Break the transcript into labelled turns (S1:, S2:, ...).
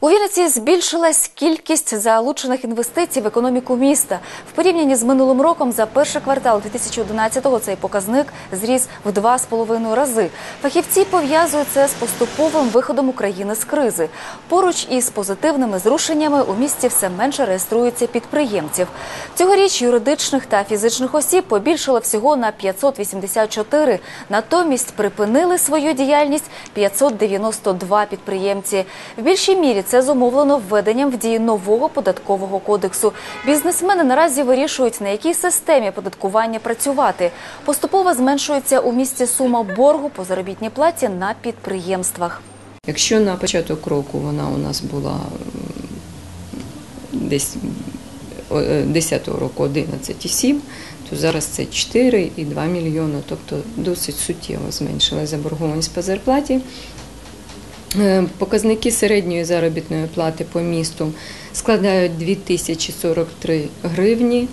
S1: У Вінниці збільшилась кількість залучених інвестицій в економіку міста. В порівнянні з минулим роком за перший квартал 2011-го цей показник зріс в два з половиною рази. Фахівці пов'язують це з поступовим виходом України з кризи. Поруч із позитивними зрушеннями у місті все менше реєструється підприємців. Цьогоріч юридичних та фізичних осіб побільшало всього на 584. Натомість припинили свою діяльність 592 підприємці. В більшій мірі це зумовлено введенням в дію нового податкового кодексу. Бізнесмени наразі вирішують, на якій системі податкування працювати. Поступово зменшується у місті сума боргу по заробітній платі на підприємствах.
S2: Якщо на початок року вона у нас була десь о, е, 10-го року 11,7, то зараз це 4,2 мільйони, тобто досить суттєво зменшилася заборгованість по зарплаті. Е, Показники середньої заробітної плати по місту складають 2043 гривні.